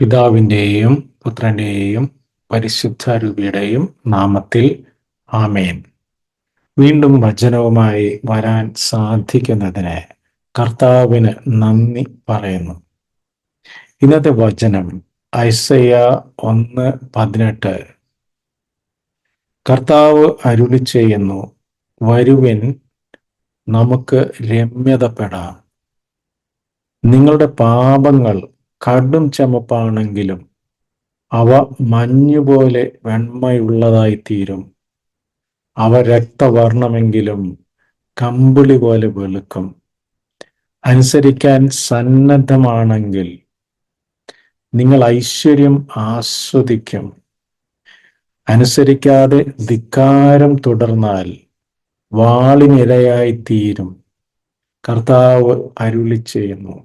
പിതാവിന്റെയും പുത്രന്റെയും പരിശുദ്ധ രൂപിയുടെയും നാമത്തിൽ ആമേൻ. വീണ്ടും വചനവുമായി വരാൻ സാധിക്കുന്നതിന് കർത്താവിന് നന്ദി പറയുന്നു. ഇന്നത്തെ വചനം ഐസയ ഒന്ന് പതിനെട്ട്. കർത്താവ് അരുളി ചെയ്യുന്നു വരുവിൻ നമുക്ക് രമ്യതപ്പെടാം. നിങ്ങളുടെ പാപങ്ങൾ കടും ചമപ്പാണെങ്കിലും അവ മഞ്ഞുപോലെ വെണ്മയുള്ളതായി തീരും അവ രക്തവർണമെങ്കിലും കമ്പിളി പോലെ വെളുക്കും. അനുസരിക്കാൻ സന്നദ്ധമാണെങ്കിൽ നിങ്ങൾ ഐശ്വര്യം ആസ്വദിക്കും. അനുസരിക്കാതെ ധിക്കാരം തുടർന്നാൽ വാളിനിരയായി തീരും കർത്താവ് അരുളി ചെയ്യുന്നു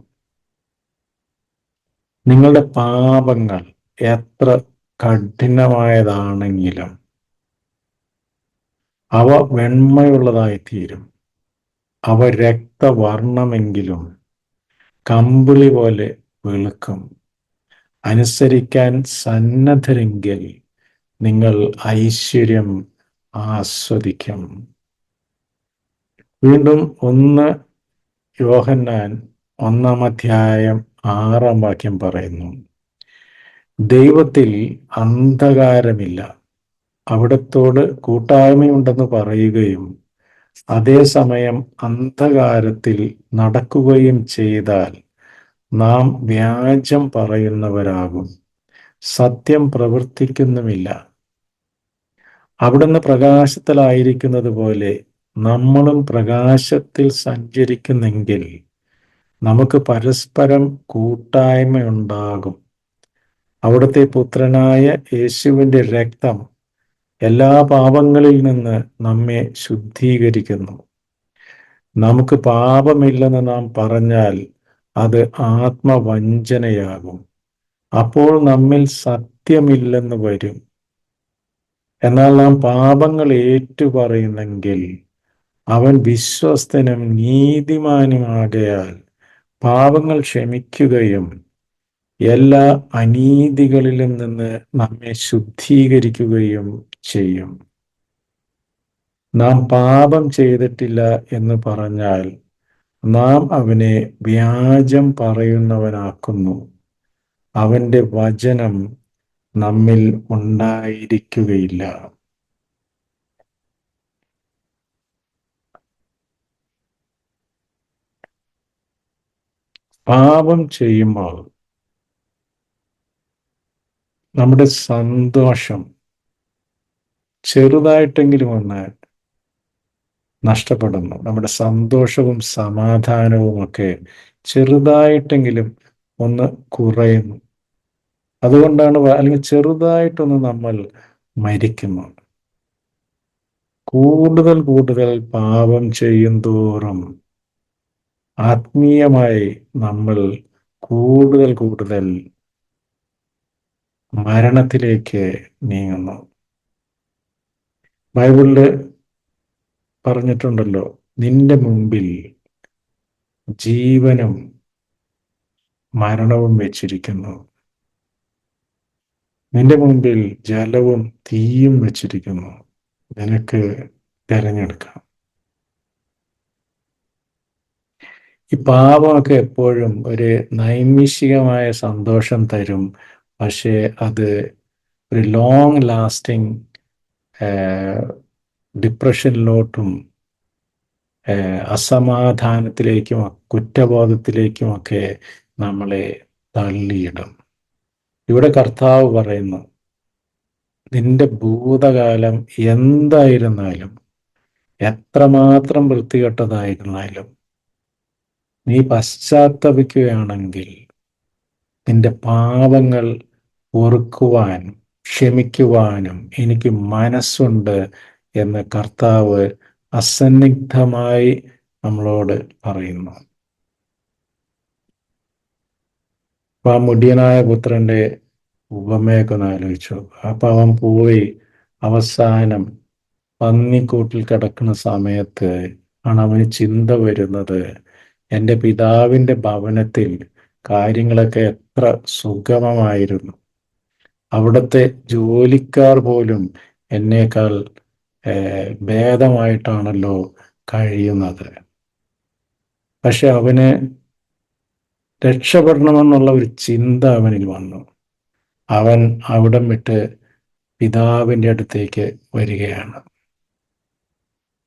നിങ്ങളുടെ പാപങ്ങൾ എത്ര കഠിനമായതാണെങ്കിലും അവ വെണ്മയുള്ളതായി തീരും അവ രക്തവർണമെങ്കിലും കമ്പിളി പോലെ വെളുക്കും. അനുസരിക്കാൻ സന്നദ്ധരെങ്കിൽ നിങ്ങൾ ഐശ്വര്യം ആസ്വദിക്കും. വീണ്ടും ഒന്ന് യോഹന്നാൻ ഒന്നാം അധ്യായം ആറാം വാക്യം പറയുന്നു. ദൈവത്തിൽ അന്ധകാരമില്ല. അവിടത്തോട് കൂട്ടായ്മയുണ്ടെന്ന് പറയുകയും അതേസമയം അന്ധകാരത്തിൽ നടക്കുകയും ചെയ്താൽ നാം വ്യാജം പറയുന്നവരാകും. സത്യം പ്രവർത്തിക്കുന്നുമില്ല. അവിടുന്ന് പ്രകാശത്തിലായിരിക്കുന്നത് പോലെ നമ്മളും പ്രകാശത്തിൽ സഞ്ചരിക്കുന്നെങ്കിൽ നമുക്ക് പരസ്പരം കൂട്ടായ്മയുണ്ടാകും. അവിടുത്തെ പുത്രനായ യേശുവിന്റെ രക്തം എല്ലാ പാപങ്ങളിൽ നിന്ന് നമ്മെ ശുദ്ധീകരിക്കുന്നു. നമുക്ക് പാപമില്ലെന്ന് നാം പറഞ്ഞാൽ അത് ആത്മവഞ്ചനയാകും. അപ്പോൾ നമ്മിൽ സത്യമില്ലെന്ന് വരും. എന്നാൽ നാം പാപങ്ങൾ ഏറ്റുപറയുന്നെങ്കിൽ അവൻ വിശ്വസ്തനും നീതിമാനുമാകയാൽ പാപങ്ങൾ ക്ഷമിക്കുകയും എല്ലാ അനീതികളിലും നിന്ന് നമ്മെ ശുദ്ധീകരിക്കുകയും ചെയ്യും. നാം പാപം ചെയ്തിട്ടില്ല എന്ന് പറഞ്ഞാൽ നാം അവനെ വ്യാജം പറയുന്നവനാക്കുന്നു. അവന്റെ വചനം നമ്മിൽ ഉണ്ടായിരിക്കുകയില്ല. പാപം ചെയ്യുമ്പോൾ നമ്മുടെ സന്തോഷം ചെറുതായിട്ടെങ്കിലും ഒന്ന് നഷ്ടപ്പെടുന്നു. നമ്മുടെ സന്തോഷവും സമാധാനവും ഒക്കെ ചെറുതായിട്ടെങ്കിലും ഒന്ന് കുറയുന്നു. അതുകൊണ്ടാണ് അല്ലെങ്കിൽ ചെറുതായിട്ടൊന്ന് നമ്മൾ മരിക്കുന്നു. കൂടുതൽ കൂടുതൽ പാപം ചെയ്യും തോറും ആത്മീയമായി നമ്മൾ കൂടുതൽ കൂടുതൽ മരണത്തിലേക്ക് നീങ്ങുന്നു. ബൈബിളിൽ പറഞ്ഞിട്ടുണ്ടല്ലോ നിന്റെ മുമ്പിൽ ജീവനും മരണവും വെച്ചിരിക്കുന്നു. നിന്റെ മുമ്പിൽ ജലവും തീയും വെച്ചിരിക്കുന്നു. നിനക്ക് തിരഞ്ഞെടുക്കാം. ഈ പാപമൊക്കെ എപ്പോഴും ഒരു നൈമിഷികമായ സന്തോഷം തരും. പക്ഷേ അത് ഒരു ലോങ് ലാസ്റ്റിംഗ് ഡിപ്രഷനിലോട്ടും അസമാധാനത്തിലേക്കും കുറ്റബോധത്തിലേക്കുമൊക്കെ നമ്മളെ തള്ളിയിടും. ഇവിടെ കർത്താവ് പറയുന്നു നിന്റെ ഭൂതകാലം എന്തായിരുന്നാലും എത്രമാത്രം വൃത്തികെട്ടതായിരുന്നാലും നീ പശ്ചാത്തപിക്കുകയാണെങ്കിൽ നിന്റെ പാപങ്ങൾ ഓർക്കുവാനും ക്ഷമിക്കുവാനും എനിക്ക് മനസ്സുണ്ട് എന്ന് കർത്താവ് അസന്നിഗ്ധമായി നമ്മളോട് പറയുന്നു. ആ മുടിയനായ പുത്രന്റെ ഉപമയൊക്കെ ഒന്ന് ആലോചിച്ചു അപ്പൊ അവൻ പോയി അവസാനം പന്നിക്കൂട്ടിൽ കിടക്കുന്ന സമയത്ത് ആണ് അവന് ചിന്ത വരുന്നത് എന്റെ പിതാവിന്റെ ഭവനത്തിൽ കാര്യങ്ങളൊക്കെ എത്ര സുഗമമായിരുന്നു. അവിടുത്തെ ജോലിക്കാർ പോലും എന്നേക്കാൾ ഭേദമായിട്ടാണല്ലോ കഴിയുന്നത്. പക്ഷെ അവന് രക്ഷപ്പെടണമെന്നുള്ള ഒരു ചിന്ത അവനിൽ വന്നു. അവൻ അവിടം വിട്ട് പിതാവിന്റെ അടുത്തേക്ക് വരികയാണ്.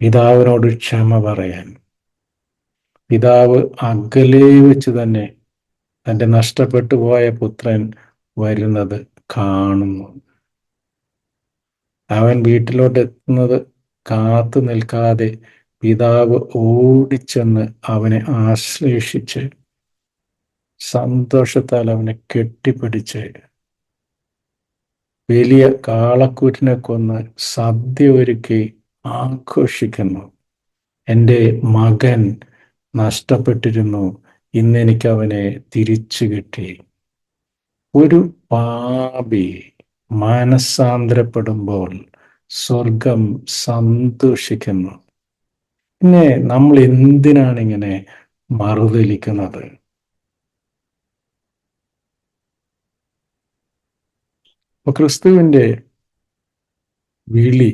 പിതാവിനോട് ക്ഷമ പറയാൻ പിതാവ് അകലെ വെച്ച് തന്നെ തന്റെ നഷ്ടപ്പെട്ടു പോയ പുത്രൻ വരുന്നത് കാണുന്നു. അവൻ വീട്ടിലോട്ട് എത്തുന്നത് കാത്തു നിൽക്കാതെ പിതാവ് ഓടിച്ചെന്ന് അവനെ ആശ്ലേഷിച്ച് സന്തോഷത്താൽ അവനെ കെട്ടിപ്പിടിച്ച് വലിയ കാളക്കൂറ്റിനെ കൊന്ന് സദ്യ ഒരുക്കി ആഘോഷിക്കുന്നു. എന്റെ മകൻ നഷ്ടപ്പെട്ടിരുന്നു. ഇന്ന് എനിക്ക് അവനെ തിരിച്ചു കിട്ടി. ഒരു പാപി മാനസാന്തരപ്പെടുമ്പോൾ സ്വർഗം സന്തോഷിക്കുന്നു. പിന്നെ നമ്മൾ എന്തിനാണ് ഇങ്ങനെ മറുതലിക്കുന്നത് ക്രിസ്തുവിന്റെ വിളി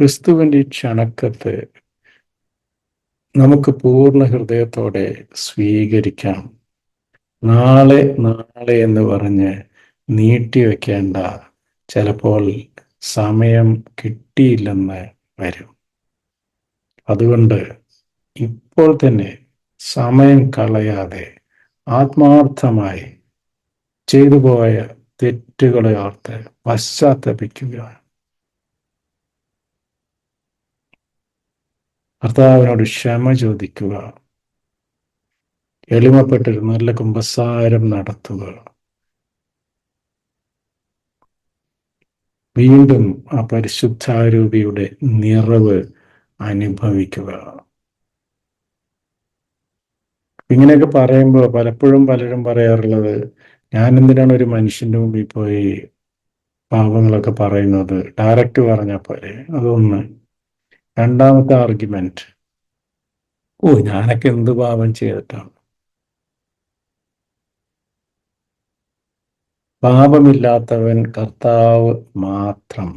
ക്രിസ്തുവിന്റെ ക്ഷണക്കത്ത് നമുക്ക് പൂർണ ഹൃദയത്തോടെ സ്വീകരിക്കാം. നാളെ നാളെ എന്ന് പറഞ്ഞ് നീട്ടിവെക്കേണ്ട ചിലപ്പോൾ സമയം കിട്ടിയില്ലെന്ന് വരും. അതുകൊണ്ട് ഇപ്പോൾ തന്നെ സമയം കളയാതെ ആത്മാർത്ഥമായി ചെയ്തു പോയ തെറ്റുകളെ ഓർത്ത് പശ്ചാത്തപിക്കുക. ഭർത്താവിനോട് ക്ഷമ ചോദിക്കുക. എളിമപ്പെട്ടൊരു നല്ല കുമ്പസാരം നടത്തുക. വീണ്ടും ആ പരിശുദ്ധാരൂപിയുടെ നിറവ് അനുഭവിക്കുക. ഇങ്ങനെയൊക്കെ പറയുമ്പോൾ പലപ്പോഴും പലരും പറയാറുള്ളത് ഞാൻ എന്തിനാണ് ഒരു മനുഷ്യന്റെ മുമ്പിൽ പോയി പാപങ്ങളൊക്കെ പറയുന്നത്? ഡയറക്റ്റ് പറഞ്ഞ പോലെ അതൊന്ന് രണ്ടാമത്തെ ആർഗ്യുമെന്റ് ഓ ഞാനൊക്കെ എന്ത് പാപം ചെയ്തിട്ടാണ്? പാപമില്ലാത്തവൻ കർത്താവ് മാത്രം.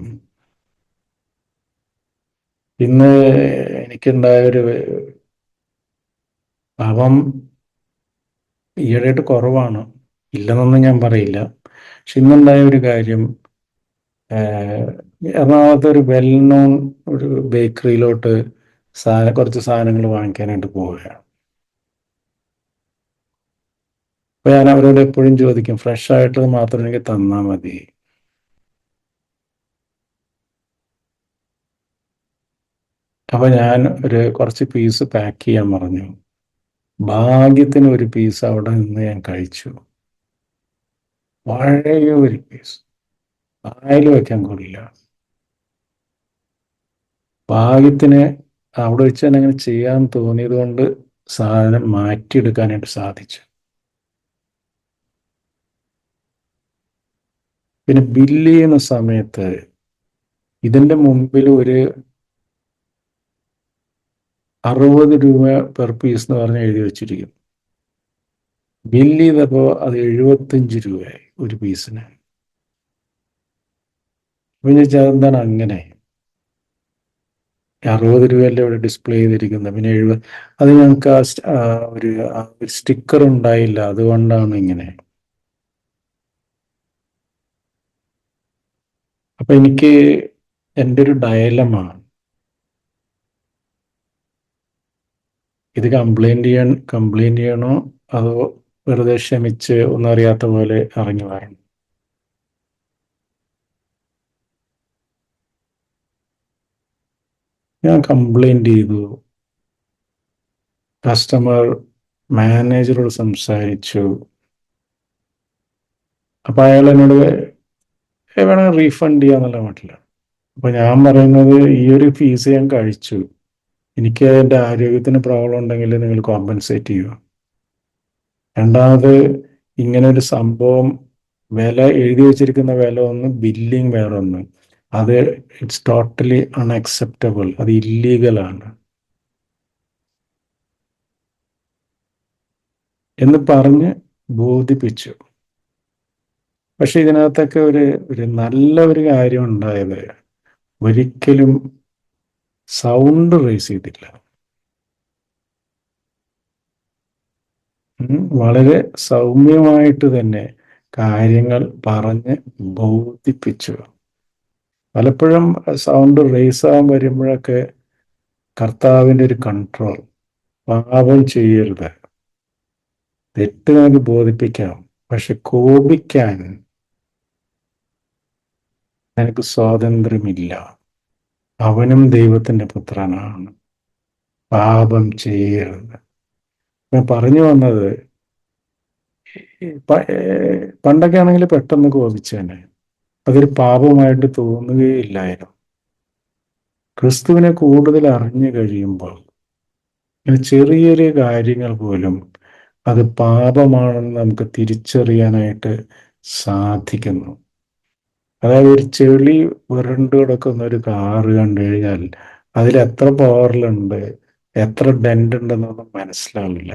ഇന്ന് എനിക്കുണ്ടായ ഒരു പാപം ഈയിടെയായിട്ട് കുറവാണ്. ഇല്ലെന്നൊന്നും ഞാൻ പറയില്ല. പക്ഷെ ഇന്നുണ്ടായ ഒരു കാര്യം എറണാകുളത്ത് ഒരു വെൽ നോൺ ഒരു ബേക്കറിയിലോട്ട് സാധനം കുറച്ച് സാധനങ്ങൾ വാങ്ങിക്കാനായിട്ട് പോവുകയാണ്. അപ്പൊ ഞാൻ അവരോട് എപ്പോഴും ചോദിക്കും ഫ്രഷ് ആയിട്ട് മാത്രം എനിക്ക് തന്നാൽ മതി. അപ്പൊ ഞാൻ ഒരു കുറച്ച് പീസ് പാക്ക് ചെയ്യാൻ പറഞ്ഞു. ഭാഗ്യത്തിന് ഒരു പീസ് അവിടെ നിന്ന് ഞാൻ കഴിച്ചു. വളരെ ഒരു പീസ് വായിൽ വയ്ക്കാൻ കൊള്ളില്ല. ഭാഗ്യത്തിന് അവിടെ വെച്ച് തന്നെ അങ്ങനെ ചെയ്യാൻ തോന്നിയത് കൊണ്ട് സാധനം മാറ്റിയെടുക്കാനായിട്ട് സാധിച്ചു. പിന്നെ ബില്ല് ചെയ്യുന്ന സമയത്ത് ഇതിന്റെ മുമ്പിൽ ഒരു അറുപത് രൂപ പെർ പീസ് എന്ന് പറഞ്ഞ് എഴുതി വെച്ചിരിക്കും ബില്ല് ചെയ്തപ്പോൾ അത് എഴുപത്തഞ്ച് രൂപയായി ഒരു പീസിന് അപ്പം ചോദിച്ചാൽ എന്താണ് അങ്ങനെ? അറുപത് രൂപയല്ലേ ഇവിടെ ഡിസ്പ്ലേ ചെയ്തിരിക്കുന്നത്? പിന്നെ എഴുപത് അത് ഞങ്ങൾക്ക് ആ ഒരു സ്റ്റിക്കർ ഉണ്ടായില്ല. അതുകൊണ്ടാണ് ഇങ്ങനെ. അപ്പൊ എനിക്ക് എന്റെ ഒരു ഡയലമാണ് ഇത് കംപ്ലൈന്റ് ചെയ്യാൻ കംപ്ലൈന്റ് ചെയ്യണോ? അതോ വെറുതെ ക്ഷമിച്ച് ഒന്നും അറിയാത്ത പോലെ ഇറങ്ങി വരണം ഞാൻ കംപ്ലൈന്റ് ചെയ്തു. കസ്റ്റമർ മാനേജറോട് സംസാരിച്ചു. അപ്പം അയാൾ എന്നോട് വേണമെങ്കിൽ റീഫണ്ട് ചെയ്യാന്നുള്ള മട്ടില്ല അപ്പം ഞാൻ പറയുന്നത് ഈ ഒരു ഫീസ് ഞാൻ കഴിച്ചു. എനിക്ക് എന്റെ ആരോഗ്യത്തിന് പ്രോബ്ലം ഉണ്ടെങ്കിൽ നിങ്ങൾ കോമ്പൻസേറ്റ് ചെയ്യുക. രണ്ടാമത് ഇങ്ങനെ ഒരു സംഭവം വില എഴുതി വെച്ചിരിക്കുന്ന വില ഒന്ന് ബില്ലിങ് വേറെ ഒന്ന്. അത് ഇറ്റ്സ് ടോട്ടലി അൺഅക്സെപ്റ്റബിൾ അത് ഇല്ലീഗലാണ് എന്ന് പറഞ്ഞ് ബോധിപ്പിച്ചു. പക്ഷെ ഇതിനകത്തൊക്കെ ഒരു ഒരു നല്ല ഒരു കാര്യം ഉണ്ടായത് ഒരിക്കലും സൗണ്ട് റേസ് ചെയ്തില്ല. വളരെ സൗമ്യമായിട്ട് തന്നെ കാര്യങ്ങൾ പറഞ്ഞ് ബോധിപ്പിച്ചു. പലപ്പോഴും സൗണ്ട് റേസ് ആവാൻ വരുമ്പോഴൊക്കെ കർത്താവിന്റെ ഒരു കൺട്രോൾ പാപം ചെയ്യരുത്. തെറ്റ് നമുക്ക് ബോധിപ്പിക്കാം പക്ഷെ കോപിക്കാൻ എനിക്ക് സ്വാതന്ത്ര്യമില്ല. അവനും ദൈവത്തിന്റെ പുത്രനാണ്. പാപം ചെയ്യരുത്. ഞാൻ പറഞ്ഞു വന്നത് പണ്ടൊക്കെ ആണെങ്കിൽ പെട്ടെന്ന് കോപിച്ചേനെ. അതൊരു പാപമായിട്ട് തോന്നുകയില്ലായിരുന്നു. ക്രിസ്തുവിനെ കൂടുതൽ അറിഞ്ഞു കഴിയുമ്പോൾ ചെറിയ ചെറിയ കാര്യങ്ങൾ പോലും അത് പാപമാണെന്ന് നമുക്ക് തിരിച്ചറിയാനായിട്ട് സാധിക്കുന്നു. അതായത് ഒരു ചെളി വരണ്ടു കിടക്കുന്ന ഒരു കാറ് കണ്ടു കഴിഞ്ഞാൽ അതിൽ എത്ര പവറിലുണ്ട് എത്ര ഡെന്റ് ഉണ്ടെന്നൊന്നും മനസ്സിലാവില്ല.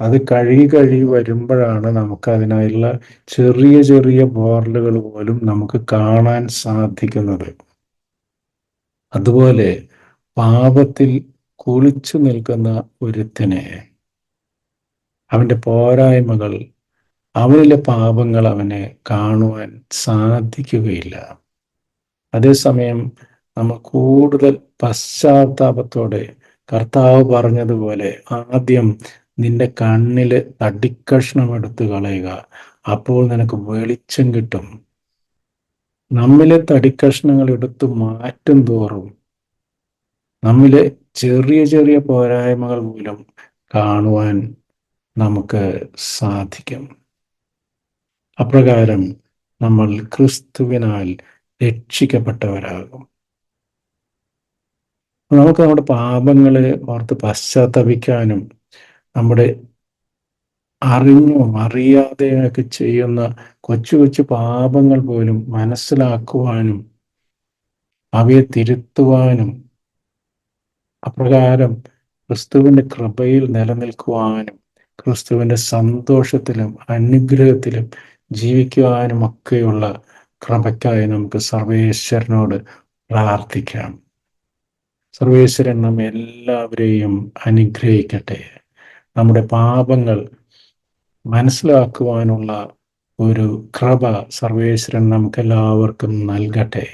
അത് കഴുകി കഴുകി വരുമ്പോഴാണ് നമുക്ക് അതിനായുള്ള ചെറിയ ചെറിയ ബോർലുകൾ പോലും നമുക്ക് കാണാൻ സാധിക്കുന്നത്. അതുപോലെ പാപത്തിൽ കുളിച്ചു നിൽക്കുന്ന ഒരുത്തിനെ അവന്റെ പോരായ്മകൾ അവനിലെ പാപങ്ങൾ അവനെ കാണുവാൻ സാധിക്കുകയില്ല. അതേസമയം നമ്മൾ കൂടുതൽ പശ്ചാത്താപത്തോടെ കർത്താവ് പറഞ്ഞതുപോലെ ആദ്യം നിന്റെ കണ്ണിൽ തടിക്കഷ്ണം എടുത്ത് കളയുക. അപ്പോൾ നിനക്ക് വെളിച്ചം കിട്ടും. നമ്മിലെ തടിക്കഷ്ണങ്ങൾ എടുത്തു മാറ്റും തോറും നമ്മിലെ ചെറിയ ചെറിയ പോരായ്മകൾ മൂലം കാണുവാൻ നമുക്ക് സാധിക്കും. അപ്രകാരം നമ്മൾ ക്രിസ്തുവിനാൽ രക്ഷിക്കപ്പെട്ടവരാകും. നമുക്ക് നമ്മുടെ പാപങ്ങളെ ഓർത്ത് പശ്ചാത്തപിക്കാനും നമ്മുടെ അറിഞ്ഞും അറിയാതെയൊക്കെ ചെയ്യുന്ന കൊച്ചു കൊച്ചു പാപങ്ങൾ പോലും മനസ്സിലാക്കുവാനും അവയെ തിരുത്തുവാനും അപ്രകാരം ക്രിസ്തുവിന്റെ കൃപയിൽ നിലനിൽക്കുവാനും ക്രിസ്തുവിന്റെ സന്തോഷത്തിലും അനുഗ്രഹത്തിലും ജീവിക്കുവാനും ഒക്കെയുള്ള കൃപയ്ക്കായി നമുക്ക് സർവേശ്വരനോട് പ്രാർത്ഥിക്കാം. സർവേശ്വരൻ നമ്മെ എല്ലാവരെയും അനുഗ്രഹിക്കട്ടെ. നമ്മുടെ പാപങ്ങൾ മനസ്സിലാക്കുവാനുള്ള ഒരു കൃപ സർവേശ്വരൻ നമുക്ക് എല്ലാവർക്കും നൽകട്ടെ.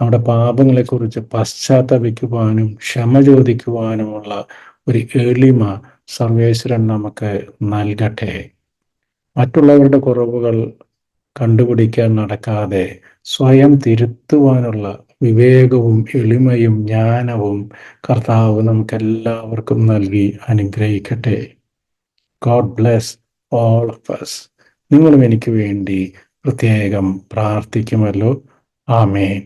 നമ്മുടെ പാപങ്ങളെക്കുറിച്ച് പശ്ചാത്തപിക്കുവാനും ക്ഷമ ചോദിക്കുവാനുമുള്ള ഒരു എളിമ സർവേശ്വരൻ നമുക്ക് നൽകട്ടെ. മറ്റുള്ളവരുടെ കുറവുകൾ കണ്ടുപിടിക്കാൻ നടക്കാതെ സ്വയം തിരുത്തുവാനുള്ള വിവേകവും എളിമയും ജ്ഞാനവും കർത്താവ് നമുക്ക് എല്ലാവർക്കും നൽകി അനുഗ്രഹിക്കട്ടെ. God bless all of us നിങ്ങളും എനിക്ക് വേണ്ടി പ്രത്യേകം പ്രാർത്ഥിക്കുമല്ലോ. ആമേൻ.